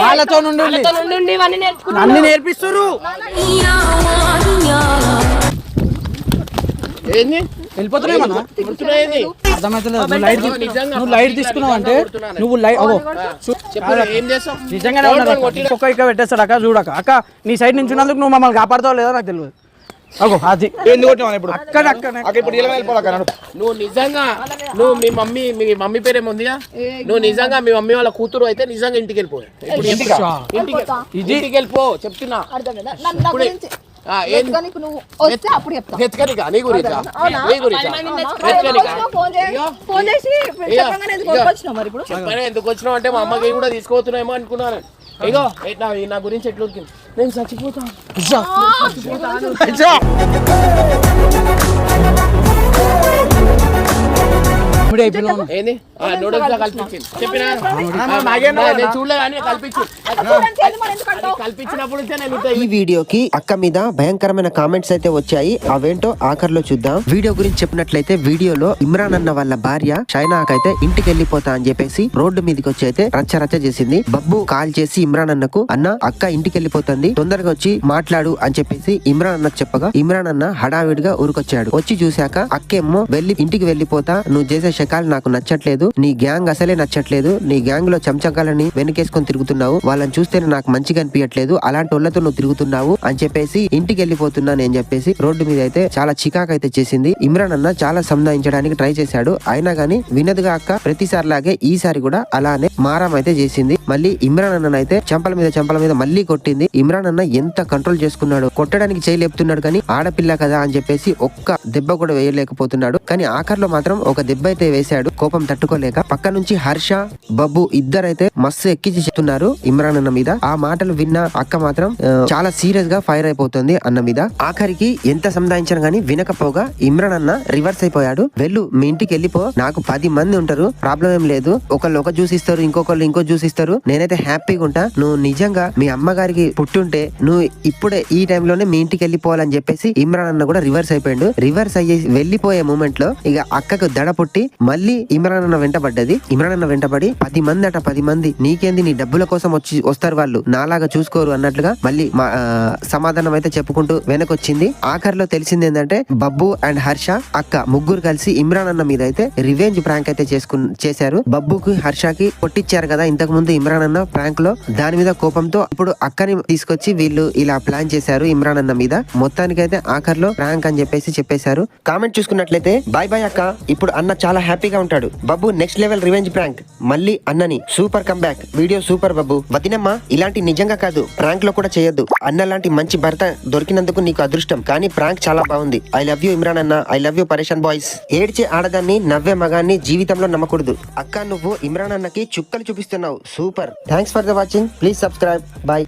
వాళ్ళతో నుండి అన్ని నేర్పిస్తురు నువ్వు లైట్ తీసుకున్నావు అంటే నువ్వు లైట్ నిజంగానే. ఒక్క ఇక్కడ పెట్టేస్తాడు అక్క. చూడక అక్క నీ సైడ్ నుంచి ఉన్నందుకు నువ్వు మమ్మల్ని కాపాడుతావు లేదో నాకు తెలియదు. అగో. అది. ఎందుకు కొట్టినావు ఇప్పుడు? అక్కడ అక్కడ అక్కడ. ఇప్పుడు ఇలా వెళ్ళిపోవాలి అక్కడ నువ్వు నిజంగా నువ్వు మీ మమ్మీ మీ మమ్మీ ఉందిగా? నువ్వు నిజంగా మీ మమ్మీ వాళ్ళ కూతురు అయితే నిజంగా ఇంటికి వెళ్ళిపోయి ఇప్పుడు ఇంటికి? ఇంటికి ఇంటికి వెళ్ళిపో చెప్తున్నా. ఇప్పుడే. ఎందుకు వచ్చినావు అంటే మా అమ్మకి కూడా తీసుకోవచ్చునేమో అనుకున్నాను. ఇగో నా నా గురించి ఎట్లా ఉరికింది నేను చచ్చిపోతాను. ఇప్పుడు అయిపోయినావు ఏంది? ఆ నూడిల్స్లో కల్పించింది. చెప్పినా నేను చూడలే కానీ? కల్పించినప్పుడు ఈ వీడియోకి అక్క మీద భయంకరమైన కామెంట్స్ అయితే వచ్చాయి. అవేంటో ఆఖరిలో చూద్దాం. వీడియో గురించి చెప్పినట్లయితే వీడియోలో ఇమ్రాన్ అన్న వాళ్ళ భార్య షైనాక్ అయితే ఇంటికి వెళ్ళిపోతా అని చెప్పేసి రోడ్డు మీదకి వచ్చి అయితే రచ్చ రచ్చ చేసింది. బబ్బు కాల్ చేసి ఇమ్రాన్ అన్నకు అన్న అక్క ఇంటికి వెళ్ళిపోతుంది. తొందరగా వచ్చి మాట్లాడు అని చెప్పేసి ఇమ్రాన్ అన్నకు చెప్పగా ఇమ్రాన్ అన్న హడావిడిగా ఊరుకొచ్చాడు. వచ్చి చూశాక అక్కేమో వెళ్ళి ఇంటికి వెళ్ళిపోతా. నువ్వు చేసే శకాలు నాకు నచ్చట్లేదు. నీ గ్యాంగ్ అసలే నచ్చట్లేదు. నీ గ్యాంగ్లో చెంచకాలని వెనకేసుకొని తిరుగుతున్నావు. వాళ్ళని చూస్తేనే నాకు మంచిగా అనిపించట్లేదు అలాంటి వాళ్ళతో నువ్వు తిరుగుతున్నావు అని చెప్పేసి ఇంటికి వెళ్ళిపోతున్నాను అని చెప్పేసి రోడ్డు మీద అయితే చాలా చికాకు అయితే చేసింది. ఇమ్రాన్ అన్న చాలా సంధాయించడానికి ట్రై చేశాడు. అయినా గానీ వినదుగా అక్క ప్రతిసారి లాగే ఈసారి కూడా అలానే మారం అయితే చేసింది. మళ్ళీ ఇమ్రాన్ అన్న అయితే చెంపల మీద చెంపల మీద మళ్ళీ కొట్టింది. ఇమ్రాన్ అన్న ఎంత కంట్రోల్ చేసుకున్నాడు. కొట్టడానికి చేయలేపుతున్నాడు కానీ ఆడపిల్ల కదా అని చెప్పేసి ఒక్క దెబ్బ కూడా వేయలేకపోతున్నాడు. కానీ ఆఖర్లో మాత్రం ఒక దెబ్బ అయితే వేశాడు. కోపం తట్టుకోలేక పక్క నుంచి హర్ష బబ్బు ఇద్దరైతే మస్తు ఎక్కించి చెప్తున్నారు ఇమ్రాన్ అన్న మీద. ఆ మాటలు విన్న అక్క మాత్రం చాలా సీరియస్గా ఫైర్ అయిపోతుంది అన్న మీద. ఆఖరికి ఎంత సంధాయించాను గానీ వినకపోగా ఇమ్రాన్ అన్న రివర్స్ అయిపోయాడు. వెళ్ళు మీ ఇంటికి వెళ్ళిపో. నాకు పది మంది ఉంటారు ప్రాబ్లం ఏం లేదు. ఒకళ్ళు ఒక జ్యూస్ ఇస్తారు ఇంకొకళ్ళు ఇంకో జ్యూస్ ఇస్తారు. నేనైతే హ్యాపీగా ఉంటా. నువ్వు నిజంగా మీ అమ్మగారికి పుట్టుంటే నువ్వు ఇప్పుడే ఈ టైంలోనే మీ ఇంటికి వెళ్ళిపోవాలని చెప్పేసి ఇమ్రాన్ అన్న కూడా రివర్స్ అయిపోయాడు. రివర్స్ అయ్యి వెళ్ళిపోయే మూమెంట్లో ఇక అక్కకు దడ పుట్టి మళ్ళీ ఇమ్రాన్ అన్న వెంటబడ్డది. ఇమ్రాన్ అన్న వెంటబడి పది మంది అట పది మంది నీకేంది? నీ డబ్బుల కోసం వచ్చి వస్తారు వాళ్ళు. నాలాగా చూసుకోరు అన్నట్లుగా మళ్ళీ మా- సమాధానం అయితే చెప్పుకుంటూ వెనకొచ్చింది. ఆఖరిలో తెలిసింది ఏంటంటే బబ్బు అండ్ హర్ష అక్క ముగ్గురు కలిసి ఇమ్రాన్ అన్న మీద అయితే రివెంజ్ ప్రాంక్ అయితే చేసుకు చేశారు. బబ్బుకి హర్షకి కొట్టించారు కదా ఇంతకు ముందు ఇమ్రాన్ అన్న ప్రాంక్లో దాని మీద కోపంతో ఇప్పుడు అక్కని తీసుకొచ్చి వీళ్ళు ఇలా ప్లాన్ చేశారు ఇమ్రాన్ అన్న మీద. మొత్తానికైతే ఆఖరిలో ప్రాంక్ అని చెప్పేసి చెప్పేశారు. కామెంట్ చూసుకున్నట్లయితే బాయ్ బాయ్ అక్క. ఇప్పుడు అన్న చాలా హ్యాపీగా ఉంటాడు. Babbu next level revenge prank మళ్ళీ అన్నని super come back video super Babbu. వదినమ్మ ఇలాంటి నిజంగా కాదు. ప్రాంక్లో కూడా చేయొద్దు. అన్న లాంటి మంచి భర్త దొరికినందుకు నీకు అదృష్టం. కానీ ప్రాంక్ చాలా బాగుంది. ఐ లవ్ యూ ఇమ్రాన్ అన్న. I love you Pareshan boys ఏడ్చే ఆడదాన్ని నవ్వే మగాన్ని జీవితంలో నమ్మకూడదు. అక్క నువ్వు ఇమ్రాన్ అన్నకి చుక్కలు చూపిస్తున్నావు. Super thanks for the watching please subscribe bye